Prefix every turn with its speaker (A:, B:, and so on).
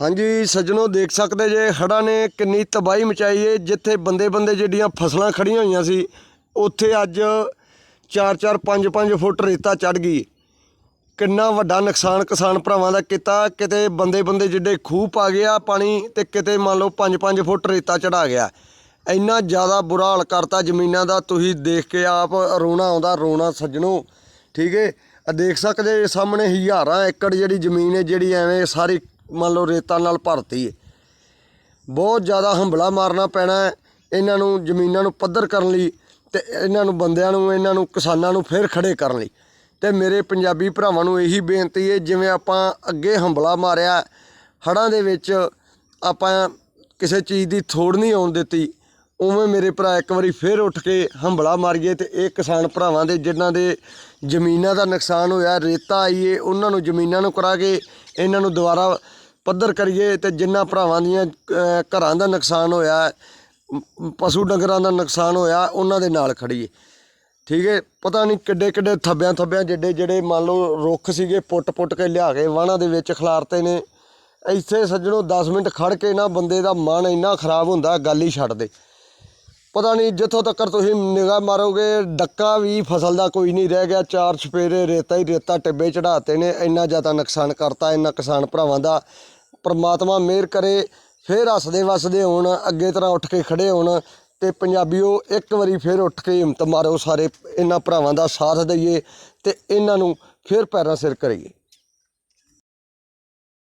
A: ਹਾਂਜੀ, ਸੱਜਣੋ, ਦੇਖ ਸਕਦੇ ਜੇ ਹੜ੍ਹਾਂ ਨੇ ਕਿੰਨੀ ਤਬਾਹੀ ਮਚਾਈ ਏ, ਜਿੱਥੇ ਬੰਦੇ ਬੰਦੇ ਜਿਹੜੀਆਂ ਫਸਲਾਂ ਖੜੀਆਂ ਹੋਈਆਂ ਸੀ, ਉੱਥੇ ਅੱਜ 4-4 5-5 ਫੁੱਟ ਰੇਤਾ ਚੜ ਗਈ। ਕਿੰਨਾ ਵੱਡਾ ਨੁਕਸਾਨ ਕਿਸਾਨ ਭਰਾਵਾਂ ਦਾ ਕੀਤਾ, ਕਿਤੇ ਬੰਦੇ ਬੰਦੇ ਜਿੱਡੇ ਖੂਹ ਪਾ ਗਿਆ ਪਾਣੀ, ਤੇ ਕਿਤੇ ਮੰਨ ਲਓ 5-5 ਫੁੱਟ ਰੇਤਾ ਚੜਾ ਗਿਆ। ਇੰਨਾ ਜ਼ਿਆਦਾ ਬੁਰਾ ਹਾਲ ਕਰਤਾ ਜ਼ਮੀਨਾਂ ਦਾ, ਤੁਸੀਂ ਦੇਖ ਕੇ ਆਪ ਰੋਣਾ ਆਉਂਦਾ, ਰੋਣਾ ਸੱਜਣੋ। ਠੀਕ ਏ? ਆ ਦੇਖ ਸਕਦੇ ਸਾਹਮਣੇ ਹਜ਼ਾਰਾਂ ਏਕੜ ਜਿਹੜੀ ਜ਼ਮੀਨ ਹੈ ਜਿਹੜੀ ਐਵੇਂ ਸਾਰੀ ਮੰਨ ਲਓ ਰੇਤਾਂ ਨਾਲ ਭਰਤੀ ਹੈ ਬਹੁਤ ਜ਼ਿਆਦਾ ਹੰਬਲਾ ਮਾਰਨਾ ਪੈਣਾ ਹੈ ਇਹਨਾਂ ਨੂੰ ਜ਼ਮੀਨਾਂ ਨੂੰ ਪੱਧਰ ਕਰਨ ਲਈ ਤੇ ਇਹਨਾਂ ਨੂੰ ਬੰਦਿਆਂ ਨੂੰ, ਇਹਨਾਂ ਨੂੰ ਕਿਸਾਨਾਂ ਨੂੰ ਫੇਰ ਖੜੇ ਕਰਨ ਲਈ। ਤੇ ਮੇਰੇ ਪੰਜਾਬੀ ਭਰਾਵਾਂ ਨੂੰ ਇਹੀ ਬੇਨਤੀ ਹੈ ਜਿਵੇਂ ਆਪਾਂ ਅੱਗੇ ਹੰਬਲਾ ਮਾਰਿਆ ਹੜਾਂ ਦੇ ਵਿੱਚ ਆਪਾਂ ਕਿਸੇ ਚੀਜ਼ ਦੀ ਥੋੜ ਨਹੀਂ ਆਉਣ ਦਿੱਤੀ, ਉਵੇਂ ਮੇਰੇ ਭਰਾ ਇੱਕ ਵਾਰੀ ਫੇਰ ਉੱਠ ਕੇ ਹੰਬਲਾ ਮਾਰੀਏ ਤੇ ਇਹ ਕਿਸਾਨ ਭਰਾਵਾਂ ਦੇ ਜਿਨ੍ਹਾਂ ਦੇ ਜ਼ਮੀਨਾਂ ਦਾ ਨੁਕਸਾਨ ਹੋਇਆ, ਰੇਤਾ ਆਈਏ, ਉਹਨਾਂ ਨੂੰ ਜ਼ਮੀਨਾਂ ਨੂੰ ਕਰਾ ਕੇ ਇਹਨਾਂ ਨੂੰ ਦੁਬਾਰਾ ਪੱਧਰ ਕਰੀਏ ਤੇ ਜਿਨ੍ਹਾਂ ਭਰਾਵਾਂ ਦੀਆਂ ਘਰਾਂ ਦਾ ਨੁਕਸਾਨ ਹੋਇਆ ਪਸ਼ੂ ਡੰਗਰਾਂ ਦਾ ਨੁਕਸਾਨ ਹੋਇਆ, ਉਹਨਾਂ ਦੇ ਨਾਲ ਖੜੀਏ। ਠੀਕ ਹੈ ਪਤਾ ਨਹੀਂ ਕਿੱਡੇ ਕਿੱਡੇ ਥੱਬਿਆਂ ਥੱਬਿਆਂ ਜਿਹੜੇ ਜਿਹੜੇ ਮੰਨ ਲਓ ਰੁੱਖ ਸੀਗੇ, ਪੁੱਟ-ਪੁੱਟ ਕੇ ਲਿਆ ਕੇ ਵਾਹਣਾਂ ਦੇ ਵਿੱਚ ਖਿਲਾਰਤੇ ਨੇ। ਇੱਥੇ ਸੱਜਣੋ 10 ਮਿੰਟ ਖੜ ਕੇ ਨਾ ਬੰਦੇ ਦਾ ਮਨ ਇੰਨਾ ਖਰਾਬ ਹੁੰਦਾ, ਗੱਲ ਹੀ ਛੱਡ ਦੇ। ਪਤਾ ਨਹੀਂ ਜਿੱਥੋਂ ਤੱਕ ਤੁਸੀਂ ਨਿਗਾਹ ਮਾਰੋਗੇ, ਡੱਕਾ ਵੀ ਫਸਲ ਦਾ ਕੋਈ ਨਹੀਂ ਰਹਿ ਗਿਆ। ਚਾਰ ਛਪੇਰੇ ਰੇਤਾ ਹੀ ਰੇਤਾ, ਟਿੱਬੇ ਚੜਾਤੇ ਨੇ, ਇੰਨਾ ਜ਼ਿਆਦਾ ਨੁਕਸਾਨ ਕਰਤਾ ਇਹਨਾਂ ਕਿਸਾਨ ਭਰਾਵਾਂ ਦਾ। ਪਰਮਾਤਮਾ ਮਿਹਰ ਕਰੇ, ਫਿਰ ਹੱਸਦੇ ਵਸਦੇ ਹੋਣ, ਅੱਗੇ ਤਰ੍ਹਾਂ ਉੱਠ ਕੇ ਖੜੇ ਹੋਣ ਤੇ ਪੰਜਾਬੀਓ ਇੱਕ ਵਾਰੀ ਫਿਰ ਉੱਠ ਕੇ ਹਿੰਮਤ ਮਾਰੋ ਸਾਰੇ ਇਹਨਾਂ ਭਰਾਵਾਂ ਦਾ ਸਾਥ ਦਈਏ ਤੇ ਇਹਨਾਂ ਨੂੰ ਫਿਰ ਪੈਰਾਂ ਸਿਰ ਕਰੀਏ।